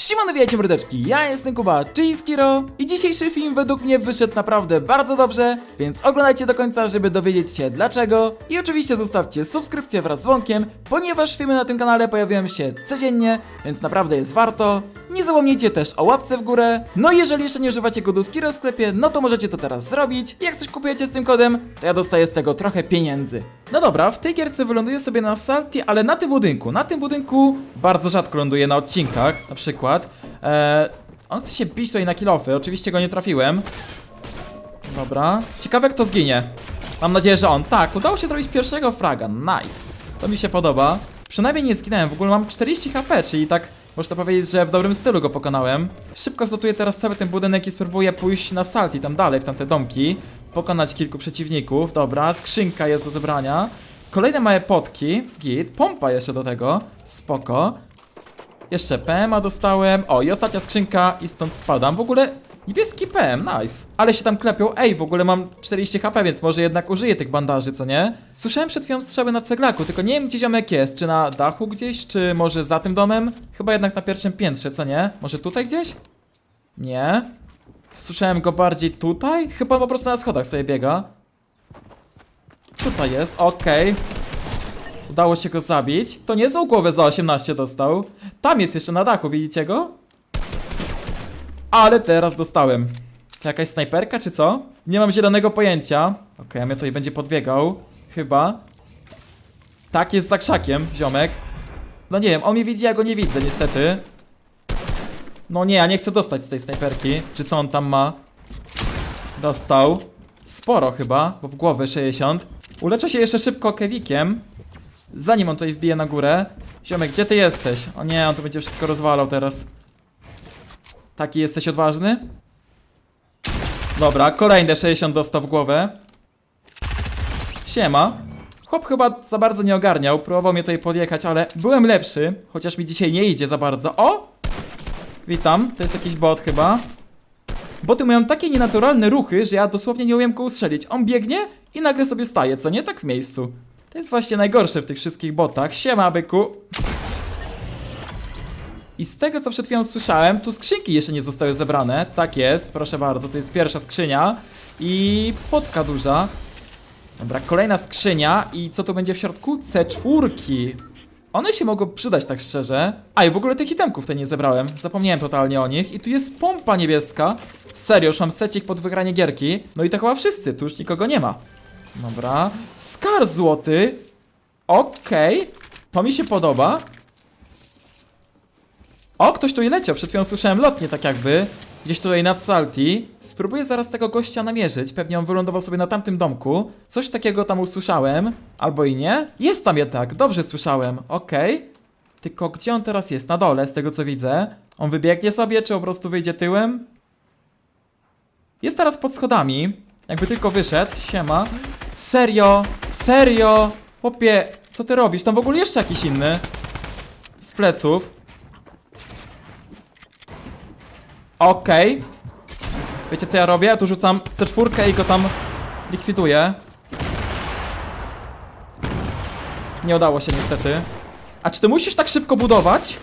Siemano, witajcie mordeczki, ja jestem Kuba, czyli Skiro. I dzisiejszy film według mnie wyszedł naprawdę bardzo dobrze, więc oglądajcie do końca, żeby dowiedzieć się dlaczego. I oczywiście zostawcie subskrypcję wraz z dzwonkiem, ponieważ filmy na tym kanale pojawiają się codziennie, więc naprawdę jest warto. Nie zapomnijcie też o łapce w górę, no i jeżeli jeszcze nie używacie kodu Skiro w sklepie, no to możecie to teraz zrobić. Jak coś kupujecie z tym kodem, to ja dostaję z tego trochę pieniędzy. No dobra, w tej gierce wyląduję sobie na Salty, ale na tym budynku, na tym budynku bardzo rzadko ląduję na odcinkach, na przykład. Eee, on chce się bić tutaj na kilofy, oczywiście go nie trafiłem. Dobra, ciekawe kto zginie. Mam nadzieję, że on. Tak, udało się zrobić pierwszego fraga, nice. To mi się podoba. Przynajmniej nie zginąłem, w ogóle mam 40 HP, czyli tak można powiedzieć, że w dobrym stylu go pokonałem. Szybko zlotuję teraz cały ten budynek i spróbuję pójść na salt i tam dalej, w tamte domki. Pokonać kilku przeciwników, dobra, skrzynka jest do zebrania. Kolejne małe potki, git, pompa jeszcze do tego, spoko. Jeszcze PMA dostałem. O, i ostatnia skrzynka i stąd spadam. W ogóle niebieski PM, nice. Ale się tam klepią. Ej, w ogóle mam 40 HP, więc może jednak użyję tych bandaży, co nie? Słyszałem przed chwilą strzały na ceglaku, tylko nie wiem gdzie ziomek jest. Czy na dachu gdzieś, czy może za tym domem? Chyba jednak na pierwszym piętrze, co nie? Może tutaj gdzieś? Nie. Słyszałem go bardziej tutaj? Chyba po prostu na schodach sobie biega. Tutaj jest, okej. Udało się go zabić. To nie za głowę za 18 dostał. Tam jest jeszcze na dachu, widzicie go? Ale teraz dostałem. Jakaś snajperka czy co? Nie mam zielonego pojęcia. Okej, a mnie tutaj będzie podbiegał. Chyba. Tak, jest za krzakiem, ziomek. No nie wiem, on mnie widzi, ja go nie widzę niestety. No nie, ja nie chcę dostać z tej snajperki. Czy co on tam ma? Dostał. Sporo chyba, bo w głowę 60. Uleczę się jeszcze szybko kewikiem. Zanim on tutaj wbije na górę. Ziomek, gdzie ty jesteś? O nie, on tu będzie wszystko rozwalał teraz. Taki jesteś odważny? Dobra, kolejne 60 dostał w głowę. Siema. Chłop chyba za bardzo nie ogarniał, próbował mnie tutaj podjechać, ale byłem lepszy, chociaż mi dzisiaj nie idzie za bardzo. O! Witam, to jest jakiś bot chyba. Boty mają takie nienaturalne ruchy, że ja dosłownie nie umiem go ustrzelić. On biegnie i nagle sobie staje, co nie? Tak w miejscu. To jest właśnie najgorsze w tych wszystkich botach. Siema, byku. I z tego, co przed chwilą słyszałem, tu skrzynki jeszcze nie zostały zebrane. Tak jest, proszę bardzo, to jest pierwsza skrzynia. I potka duża. Dobra, kolejna skrzynia. I co tu będzie w środku? C4. One się mogą przydać, tak szczerze. A i w ogóle tych itemków tutaj nie zebrałem. Zapomniałem totalnie o nich. I tu jest pompa niebieska. Serio, już mam secik pod wygranie gierki. No i to chyba wszyscy, tu już nikogo nie ma. Dobra. Skar złoty. Okej. To mi się podoba. O, ktoś tu leciał. Przed chwilą słyszałem lotnie tak jakby. Gdzieś tutaj nad Salty. Spróbuję zaraz tego gościa namierzyć. Pewnie on wylądował sobie na tamtym domku. Coś takiego tam usłyszałem. Albo i nie. Jest tam jednak. Dobrze słyszałem. Okej. Tylko gdzie on teraz jest? Na dole, z tego co widzę. On wybiegnie sobie, czy po prostu wyjdzie tyłem? Jest teraz pod schodami. Jakby tylko wyszedł. Siema. Serio? Serio? Chłopie, co ty robisz? Tam w ogóle jeszcze jakiś inny. Z pleców. Okej. Wiecie co ja robię? Ja tu rzucam C4 i go tam likwiduję. Nie udało się niestety. A czy ty musisz tak szybko budować?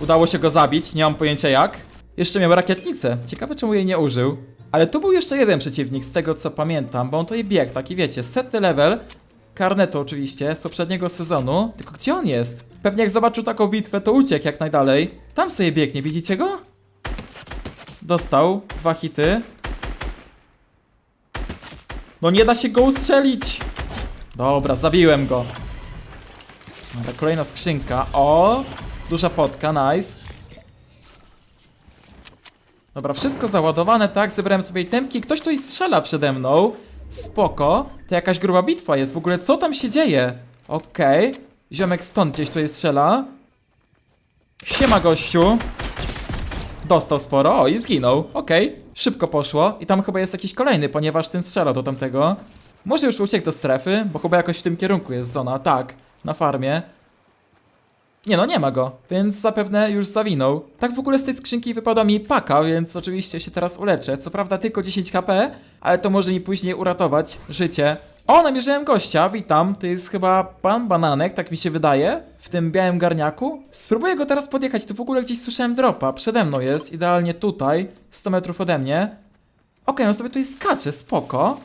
Udało się go zabić, nie mam pojęcia jak. Jeszcze miał rakietnicę. Ciekawe czemu jej nie użył. Ale tu był jeszcze jeden przeciwnik, z tego co pamiętam, bo on to je biegł, taki wiecie, setty level. Karneto oczywiście, z poprzedniego sezonu. Tylko gdzie on jest? Pewnie jak zobaczył taką bitwę, to uciekł jak najdalej. Tam sobie biegnie, widzicie go? Dostał dwa hity. No nie da się go ustrzelić! Dobra, zabiłem go. Dobra, kolejna skrzynka. O! Duża potka, nice. Dobra, wszystko załadowane, tak? Zebrałem sobie itemki. Ktoś tutaj strzela przede mną. Spoko. To jakaś gruba bitwa jest. W ogóle co tam się dzieje? Okej. Ziomek stąd gdzieś tutaj strzela. Siema gościu. Dostał sporo. O, i zginął. Okej. Szybko poszło. I tam chyba jest jakiś kolejny, ponieważ ten strzela do tamtego. Może już uciekł do strefy, bo chyba jakoś w tym kierunku jest zona. Tak, na farmie. Nie no, nie ma go, więc zapewne już zawinął. Tak w ogóle z tej skrzynki wypada mi paka, więc oczywiście się teraz uleczę. Co prawda tylko 10 HP, ale to może mi później uratować życie O, namierzyłem gościa, witam. To jest chyba pan Bananek, tak mi się wydaje, w tym białym garniaku. Spróbuję go teraz podjechać, tu w ogóle gdzieś słyszałem dropa. Przede mną jest, idealnie tutaj, 100 metrów ode mnie. Okej, on sobie tutaj skacze, spoko.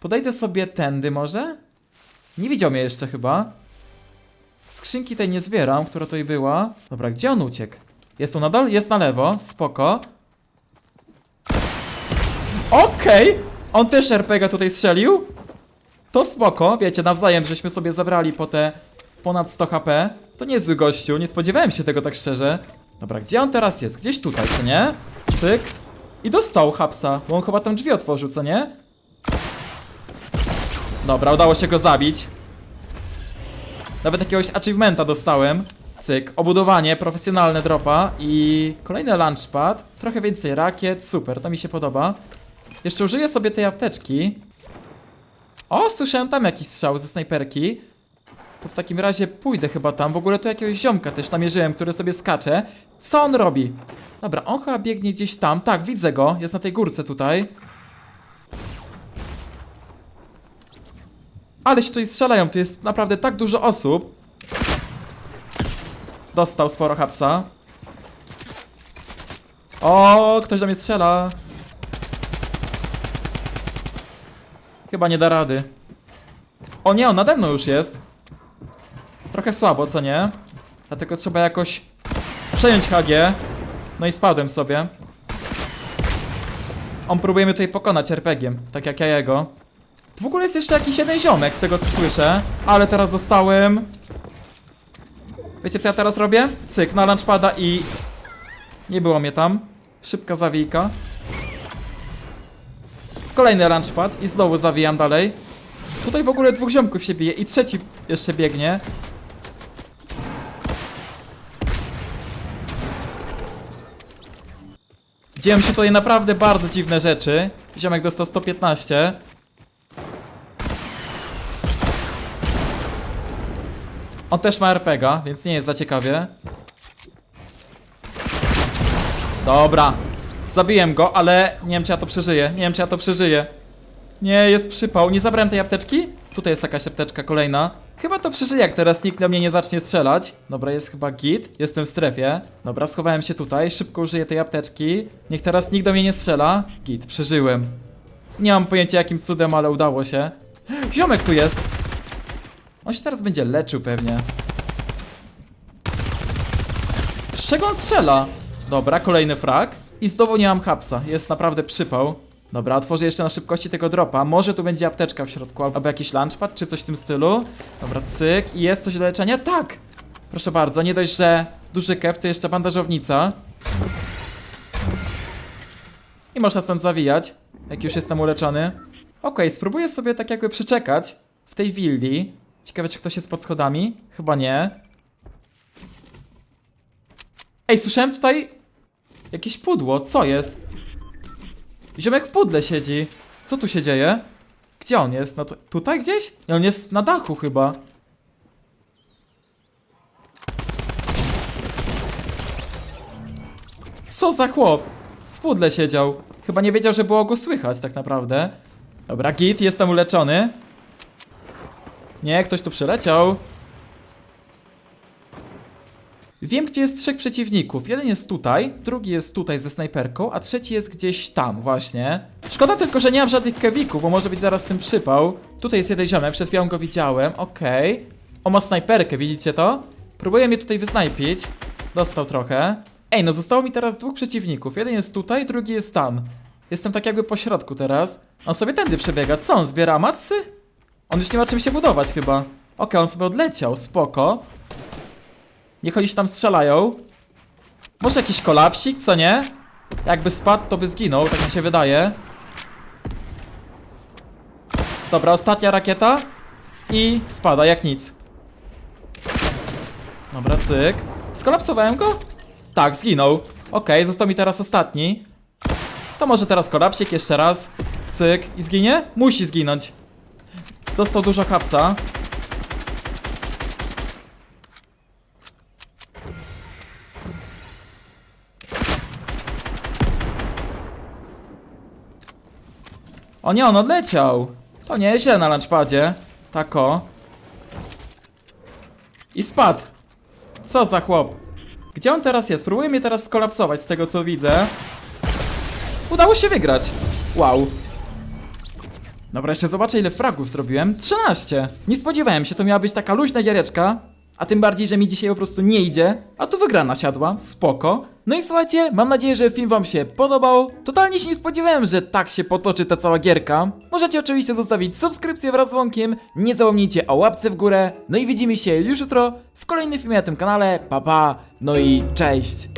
Podejdę sobie tędy może? Nie widział mnie jeszcze chyba. Skrzynki tej nie zbieram, która tutaj była. Dobra, gdzie on uciekł? Jest tu nadal? Jest na lewo, spoko. Okej! On też RPG tutaj strzelił? To spoko, wiecie, nawzajem żeśmy sobie zabrali po te ponad 100 HP. To niezły gościu, nie spodziewałem się tego tak szczerze. Dobra, gdzie on teraz jest? Gdzieś tutaj, co nie? Cyk. I dostał hapsa, bo on chyba tam drzwi otworzył, co nie? Dobra, udało się go zabić. Nawet jakiegoś achievementa dostałem. Cyk, obudowanie, profesjonalne dropa i kolejny launchpad. Trochę więcej rakiet, super, to mi się podoba. Jeszcze użyję sobie tej apteczki. O, słyszałem tam jakiś strzał ze snajperki. To w takim razie pójdę chyba tam. W ogóle tu jakiegoś ziomka też namierzyłem, który sobie skacze. Co on robi? Dobra, on chyba biegnie gdzieś tam. Tak, widzę go. Jest na tej górce tutaj. Ale się tutaj strzelają. Tu jest naprawdę tak dużo osób. Dostał sporo hapsa. O, ktoś do mnie strzela. Chyba nie da rady. O nie, on nade mną już jest. Trochę słabo, co nie? Dlatego trzeba jakoś przejąć HG. No i spadłem sobie. On próbuje mnie tutaj pokonać RPG-iem, tak jak ja jego. W ogóle jest jeszcze jakiś jeden ziomek, z tego co słyszę. Ale teraz dostałem... Wiecie co ja teraz robię? Cyk, na lunchpada i... Nie było mnie tam. Szybka zawijka. Kolejny lunchpad i znowu zawijam dalej. Tutaj w ogóle dwóch ziomków się bije i trzeci jeszcze biegnie. Dzieją się tutaj naprawdę bardzo dziwne rzeczy. Ziomek dostał 115. On też ma RPGa, więc nie jest za ciekawie. Dobra. Zabiłem go, ale nie wiem czy ja to przeżyję. Nie wiem czy ja to przeżyję. Nie, jest przypał. Nie zabrałem tej apteczki? Tutaj jest jakaś apteczka kolejna. Chyba to przeżyję, jak teraz nikt na mnie nie zacznie strzelać. Dobra, jest chyba git. Jestem w strefie. Dobra, schowałem się tutaj. Szybko użyję tej apteczki. Niech teraz nikt do mnie nie strzela. Git, przeżyłem. Nie mam pojęcia jakim cudem, ale udało się. Ziomek tu jest. On się teraz będzie leczył pewnie. Z czego on strzela? Dobra, kolejny frag. I znowu nie mam hapsa. Jest naprawdę przypał. Dobra, otworzę jeszcze na szybkości tego dropa. Może tu będzie apteczka w środku, albo jakiś lunchpad, czy coś w tym stylu. Dobra, cyk. I jest coś do leczenia? Tak! Proszę bardzo, nie dość, że duży kew, to jeszcze bandażownica. I można stąd zawijać, jak już jestem uleczony. Okej, spróbuję sobie tak jakby przeczekać w tej willi. Ciekawe, czy ktoś jest pod schodami? Chyba nie. Ej, słyszałem tutaj jakieś pudło. Co jest? Ziomek w pudle siedzi. Co tu się dzieje? Gdzie on jest? No to tutaj gdzieś? Nie, on jest na dachu chyba. Co za chłop? W pudle siedział. Chyba nie wiedział, że było go słychać tak naprawdę. Dobra, git, jestem uleczony. Nie, ktoś tu przyleciał. Wiem, gdzie jest trzech przeciwników. Jeden jest tutaj, drugi jest tutaj ze snajperką, a trzeci jest gdzieś tam, właśnie. Szkoda tylko, że nie mam żadnych kewików, bo może być zaraz tym przypał. Tutaj jest jeden ziomek, przed chwilą go widziałem, okej. On ma snajperkę, widzicie to? Próbuje mnie tutaj wysnajpić. Dostał trochę. Ej, no zostało mi teraz dwóch przeciwników. Jeden jest tutaj, drugi jest tam. Jestem tak jakby po środku teraz. On sobie tędy przebiega. Co, on zbiera matsy? On już nie ma czym się budować chyba. Okej, on sobie odleciał, spoko. Niech oni się tam strzelają. Może jakiś kolapsik, co nie? Jakby spadł, to by zginął, tak mi się wydaje. Dobra, ostatnia rakieta. I spada, jak nic. Dobra, cyk. Skolapsowałem go? Tak, zginął. Okej, został mi teraz ostatni. To może teraz kolapsik jeszcze raz. Cyk. I zginie? Musi zginąć. Dostał dużo hapsa. O nie, on odleciał. To nie źle na lunchpadzie. Tako. I spadł. Co za chłop? Gdzie on teraz jest? Próbuje mnie teraz skolapsować z tego co widzę. Udało się wygrać. Wow. Dobra, jeszcze zobaczę ile fragów zrobiłem. 13. Nie spodziewałem się, to miała być taka luźna giereczka. A tym bardziej, że mi dzisiaj po prostu nie idzie. A tu wygrana siadła, spoko. No i słuchajcie, mam nadzieję, że film wam się podobał. Totalnie się nie spodziewałem, że tak się potoczy ta cała gierka. Możecie oczywiście zostawić subskrypcję wraz z dzwonkiem. Nie zapomnijcie o łapce w górę. No i widzimy się już jutro w kolejnym filmie na tym kanale. Pa pa, no i cześć.